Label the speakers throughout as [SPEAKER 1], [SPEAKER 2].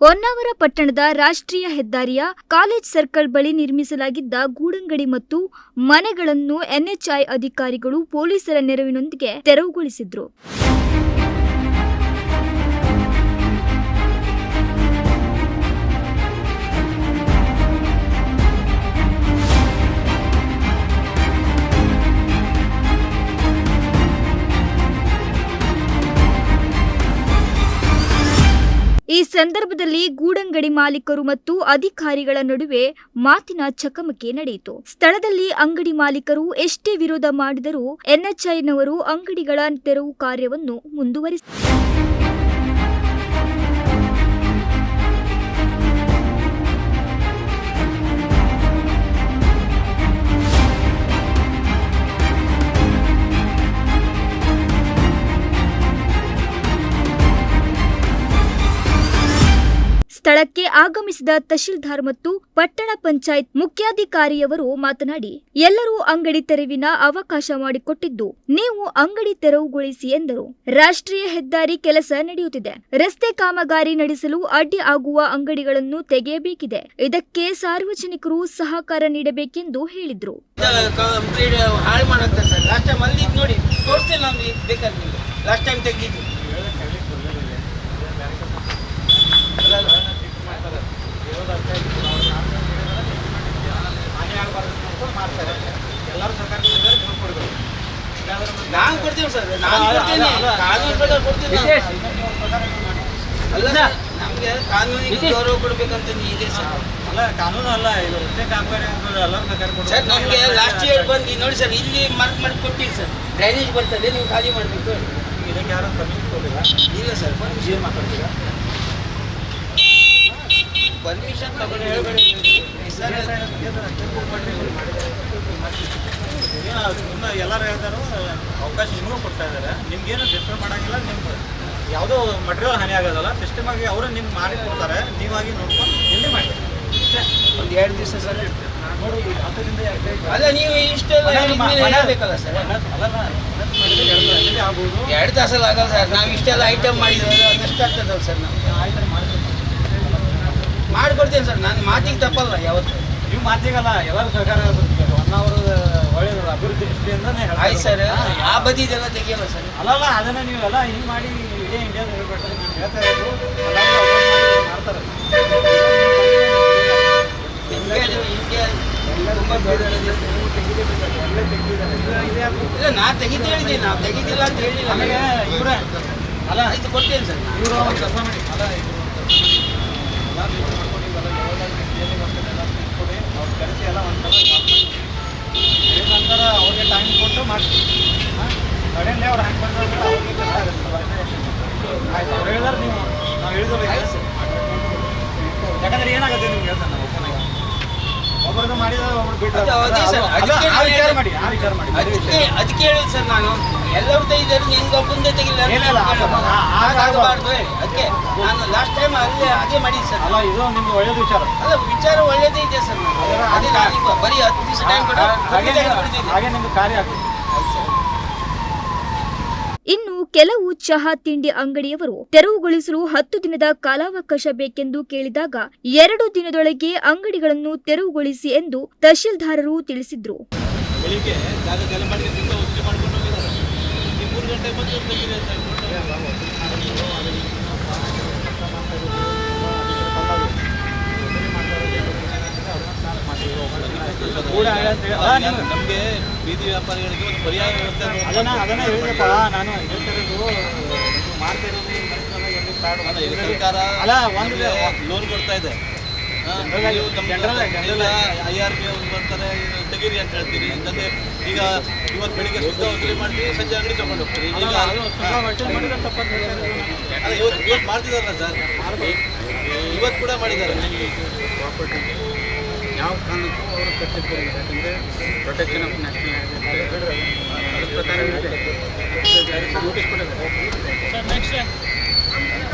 [SPEAKER 1] ಹೊನ್ನಾವರ ಪಟ್ಟಣದ ರಾಷ್ಟ್ರೀಯ ಹೆದ್ದಾರಿಯ ಕಾಲೇಜ್ ಸರ್ಕಲ್ ಬಳಿ ನಿರ್ಮಿಸಲಾಗಿದ್ದ ಗೂಡಂಗಡಿ ಮತ್ತು ಮನೆಗಳನ್ನು ಎನ್ಎಚ್ಐ ಅಧಿಕಾರಿಗಳು ಪೊಲೀಸರ ನೆರವಿನೊಂದಿಗೆ ತೆರವುಗೊಳಿಸಿದ್ರು. ಈ ಸಂದರ್ಭದಲ್ಲಿ ಗೂಡಂಗಡಿ ಮಾಲೀಕರು ಮತ್ತು ಅಧಿಕಾರಿಗಳ ನಡುವೆ ಮಾತಿನ ಚಕಮಕಿ ನಡೆಯಿತು. ಸ್ಥಳದಲ್ಲಿ ಅಂಗಡಿ ಮಾಲೀಕರು ಎಷ್ಟೇ ವಿರೋಧ ಮಾಡಿದರೂ ಎನ್ಎಚ್ಐನವರು ಅಂಗಡಿಗಳ ತೆರವು ಕಾರ್ಯವನ್ನು ಮುಂದುವರಿಸಿದರು ಸ್ಥಳಕ್ಕೆ ಆಗಮಿಸಿದ ತಹಶೀಲ್ದಾರ್ ಮತ್ತು ಪಟ್ಟಣ ಪಂಚಾಯತ್ ಮುಖ್ಯಾಧಿಕಾರಿಯವರು ಮಾತನಾಡಿ, ಎಲ್ಲರೂ ಅಂಗಡಿ ತೆರವಿನ ಅವಕಾಶ ಮಾಡಿಕೊಟ್ಟಿದ್ದು, ನೀವು ಅಂಗಡಿ ತೆರವುಗೊಳಿಸಿ ಎಂದರು. ರಾಷ್ಟ್ರೀಯ ಹೆದ್ದಾರಿ ಕೆಲಸ ನಡೆಯುತ್ತಿದೆ. ರಸ್ತೆ ಕಾಮಗಾರಿ ನಡೆಸಲು ಅಡ್ಡಿ ಆಗುವ ಅಂಗಡಿಗಳನ್ನು ತೆಗೆಯಬೇಕಿದೆ. ಇದಕ್ಕೆ ಸಾರ್ವಜನಿಕರು ಸಹಕಾರ ನೀಡಬೇಕೆಂದು ಹೇಳಿದ್ರು.
[SPEAKER 2] ಲಾಸ್ಟ್ ಟೈಮ್ ಅಲ್ಲಿ ಇದ್ ನೋಡಿ ತೋರಿಸ್ತೇನೆ ನಾನು ಇದು ಬೇಕಾದ್ರೆ ನಿಮ್ಗೆ ಲಾಸ್ಟ್ ಟೈಮ್ ತೆಗ್ದಿದ್ದು ಅಲ್ಲ, ಅಲ್ಲ. ನಾನು ಕೊಡ್ತೀವಿ ಸರ್. ನಾನು ಕೊಡ್ತೀನಿ. ಕಾನೂನು ಪ್ರಕಾರ ಕೊಡ್ತೀನಿ. ಅಲ್ಲ ಸರ್, ನಮ್ಗೆ ಕಾನೂನಿಗೆ ಗೌರವ ಕೊಡ್ಬೇಕಂತ ಇದೆ ಸರ್.
[SPEAKER 3] ಅಲ್ಲ ಕಾನೂನು ಅಲ್ಲ ಇದು ರಸ್ತೆ ಕಾಮಗಾರಿ ಎಲ್ಲರೂ.
[SPEAKER 2] ಸರ್ ನಮಗೆ ಲಾಸ್ಟ್ ಇಯರ್ ಬಂದು ನೋಡಿ ಸರ್ ಇಲ್ಲಿ ಮಾರ್ಕ್ ಮಾಡಿ ಕೊಟ್ಟಿಲ್ಲ ಸರ್. ಡ್ರೈನೇಜ್ ಬರ್ತದೆ ನೀವು ಖಾಲಿ ಮಾಡಬೇಕು.
[SPEAKER 3] ಇದಕ್ಕೆ ಯಾರು ಪರ್ಮಿಷನ್ ಕೊಡಲಿಲ್ಲ
[SPEAKER 2] ಇಲ್ಲ ಸರ್ ಪರ್ಮಿಷನ್
[SPEAKER 3] ಮಾತಾಡ್ತೀರಾ?
[SPEAKER 2] ಪರ್ಮಿಷನ್ ತಗೊಂಡು ಹೇಳ್ಬೇಡಿ.
[SPEAKER 3] ಸುಮ್ಮನೆ ಎಲ್ಲರೂ ಹೇಳ್ತಾರೋ ಅವಕಾಶ ನಿಮಗೂ ಕೊಡ್ತಾ ಇದ್ದಾರೆ ನಿಮ್ಗೇನು ಡಿಫರ್ ಮಾಡೋಂಗಿಲ್ಲ ನಿಮ್ಗೆ ಯಾವುದೋ ಮಟೀರಿಯಲ್ ಹಾನಿ ಆಗೋದಲ್ಲ ಸಿಸ್ಟಮಾಗಿ ಅವರು ನಿಮ್ಗೆ ಮಾಡಿ ಕೊಡ್ತಾರೆ ನೀವಾಗಿ ನೋಡ್ಕೊಂಡು ಎಲ್ಲಿ ಮಾಡಿ
[SPEAKER 2] ಒಂದು ಎರಡು ದಿವಸ ಸರ್ ಅಲ್ಲ ನೀವು ಇಷ್ಟೆಲ್ಲ ಬೇಕಲ್ಲ ಸರ್
[SPEAKER 3] ಎರಡು
[SPEAKER 2] ತಾಸಲ್ಲಿ ಆಗಲ್ಲ ಸರ್ ನಾವು ಇಷ್ಟೆಲ್ಲ ಐಟಮ್ ಮಾಡಿದ್ರೆ ಅದಷ್ಟು ಆಗ್ತದಲ್ಲ ಸರ್ ನಾವು
[SPEAKER 3] ಆಯ್ತು ಮಾಡ್ತೀವಿ
[SPEAKER 2] ಮಾಡ್ಕೊಡ್ತೇನೆ ಸರ್. ನಾನು ಮಾತಿಗೆ ತಪ್ಪಲ್ಲ ಯಾವತ್ತು.
[SPEAKER 3] ನೀವು ಮಾತಿಗಲ್ಲ ಎಲ್ಲರೂ ಸರ್ಕಾರ ಒನ್ ಅವರ್ ಒಳ್ಳೇದು ಅಭಿವೃದ್ಧಿ ದೃಷ್ಟಿಯಿಂದನೇ
[SPEAKER 2] ಆಯ್ತು ಸರ್. ಆ ಬದಿ ಇದೆಲ್ಲ ತೆಗಿಯಲ್ಲ ಸರ್.
[SPEAKER 3] ಅಲ್ಲಲ್ಲ ಅದನ್ನ ನೀವೆಲ್ಲ ಹಿಂಗೆ ಮಾಡಿ ಇಡೀ ಇಂಡಿಯಾದ ಹೇಳ್ಬೇಕು ನಾನು ಹೇಳ್ತಾ ಇರೋದು ಮಾಡ್ತಾರೆ.
[SPEAKER 2] ಇಲ್ಲ ನಾ ತೆಗಿತ ಹೇಳಿದ್ದೀನಿ ನಾವು ತೆಗಿದಿಲ್ಲ ಅಂತ ಹೇಳಿಲ್ಲ.
[SPEAKER 3] ಇವ್ರೆ ಅಲ್ಲ
[SPEAKER 2] ಆಯ್ತು ಕೊಡ್ತೀನಿ ಸರ್.
[SPEAKER 3] ಇವರು ಕೆಲಸ ಮಾಡಿ. ಅಲ್ಲ ಅವ್ರು ಹೇಳಿದ ಅವ್ರಿಗೆ ಹ್ಯಾಂಗೆ ಬಂದ್ರೆ ಕಷ್ಟ ಆಗುತ್ತೆ ಆಯ್ತು ಅವ್ರು ಹೇಳಿದ್ರೆ ನೀವು ನಾವು ಹೇಳಿದ್ರೆ ಯಾಕಂದ್ರೆ ಏನಾಗುತ್ತೆ ನಿಮ್ಗೆ ಹೇಳ್ತಾನೆ ನಾವು. ಒಬ್ರದ್ದು ಮಾಡಿದ್ರೆ ಒಬ್ರು ಬಿಟ್ಟು ಮಾಡಿ.
[SPEAKER 2] ಅದಕ್ಕೆ ಅದಕ್ಕೆ ಸರ್ ನಾನು ಎಲ್ಲರೂ ತೆಗಿದ್ದಾರೆ ನಿನ್ಗೆ ಒಬ್ಬಂದೇ ತೆಗಿಲ್ಲ ಅಂತ
[SPEAKER 3] ಏನಿಲ್ಲ,
[SPEAKER 2] ಹೇಳೋದು.
[SPEAKER 3] ಆ- ಆ-
[SPEAKER 2] ಹಾಗಾಗಬಾರ್ದು ಅದಕ್ಕೆ ನಾನು ಲಾಸ್ಟ್ ಟೈಮ್ ಅಲ್ಲೇ ಹಾಗೆ ಮಾಡಿದ್ದು ಸರ್.
[SPEAKER 3] ಅಲ್ಲ ಇದು ನಿಮ್ಗೆ ಒಳ್ಳೇದು ವಿಚಾರ.
[SPEAKER 2] ಅಲ್ಲ ವಿಚಾರ ಒಳ್ಳೇದೇ ಇದೆ ಸರ್ ನಾನು. ಅದೇ ನಾನೀಗ ಬರೀ ಹತ್ತು ದಿವಸ ಟೈಮ್ ಕೊಟ್ಟು
[SPEAKER 3] ಹಾಗೆ
[SPEAKER 2] ತೆಗೆದು
[SPEAKER 3] ನಿಮ್ಗೆ ಕಾರ್ಯ ಆಗ್ತದೆ.
[SPEAKER 1] ಇನ್ನು ಕೆಲವು ಚಹಾ ತಿಂಡಿ ಅಂಗಡಿಯವರು ತೆರವುಗೊಳಿಸಲು ಹತ್ತು ದಿನದ ಕಾಲಾವಕಾಶ ಬೇಕೆಂದು ಕೇಳಿದಾಗ ಎರಡು ದಿನದೊಳಗೆ ಅಂಗಡಿಗಳನ್ನು ತೆರವುಗೊಳಿಸಿ ಎಂದು ತಹಶೀಲ್ದಾರರು ತಿಳಿಸಿದ್ರು.
[SPEAKER 3] ಮೂರು ಗಂಟೆ ಬಂದು ತೆಗೀರಿ ಅಂತ
[SPEAKER 4] ನಮಗೆ ಬೀದಿ ವ್ಯಾಪಾರಿಗಳಿಗೆ ಒಂದು ಪರ್ಯಾಯ ವ್ಯವಸ್ಥೆ
[SPEAKER 3] ಅದನ್ನ ಅದನ್ನ ಹೇಳಿದಪ್ಪ ನಾನು ಹೇಳ್ತಿರೋದು ಇದು ಮಾಡ್ತಾ ಇರೋದು ಈ ಕೆಲಸನ ಎಲ್ಲಿ start
[SPEAKER 4] ಅಲ್ಲ, ಈಗ
[SPEAKER 3] ಮಾಡಿದ್ರೆ-
[SPEAKER 4] ಸರ್ಕಾರ
[SPEAKER 3] ಅಲ್ಲ ಒಂದು
[SPEAKER 4] ಲೋನ್ ಕೊಡ್ತಾ ಇದೆ. ಐ ಆರ್ ಬಿ ಅವ್ರು ಬರ್ತಾರೆ ತೆಗೀರಿ ಅಂತ ಹೇಳ್ತೀರಿ ಜೊತೆ ಈಗ ಇವತ್ತು ಬೆಳಿಗ್ಗೆ ಶುದ್ಧ ವಸೂಲಿ ಮಾಡ್ತೀವಿ ಸಂಜೆ ಅಂಗಡಿ ತಗೊಂಡು ಹೋಗ್ತೀರಿ. ಈಗ.
[SPEAKER 3] ಅಲ್ಲ,
[SPEAKER 4] ಇವತ್ತು ಇವತ್ತು ಮಾಡ್ತಿದಾರಲ್ಲ ಸರ್? ಇವತ್ತು ಕೂಡ ಮಾಡಿದ್ದಾರೆ.
[SPEAKER 5] ಯಾವ ಕಾರಣಕ್ಕೂ ಅವರು ಕಟ್ಟಿದ್ದಾರೆ ಯಾಕಂದರೆ ಪ್ರೊಟೆಕ್ಷನ್ ಆಫ್ ನ್ಯಾಷನಲ್ ಅದ್ರ ಪ್ರಕಾರ ನೋಟಿಸ್ ಕೊಟ್ಟಿದ್ದಾರೆ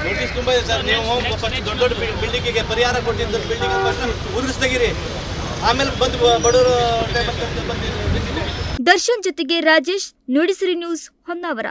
[SPEAKER 4] ನೋಟಿಸ್ ತುಂಬ ಇದೆ ಸರ್, ನೀವು ಫಸ್ಟ್ ದೊಡ್ಡ ದೊಡ್ಡ ಬಿಲ್ಡಿಂಗಿಗೆ ಪರಿಹಾರ ಕೊಟ್ಟಿದ್ದು ಬಿಲ್ಡಿಂಗ್ ಫಸ್ಟ್ ತೆಗೀರಿ. ಆಮೇಲೆ ಬಂದು ಬಡವರು
[SPEAKER 1] ದರ್ಶನ್ ಜೊತೆಗೆ ರಾಜೇಶ್, ನುಡಿಸಿರಿ ನ್ಯೂಸ್ ಹೊನ್ನಾವರ.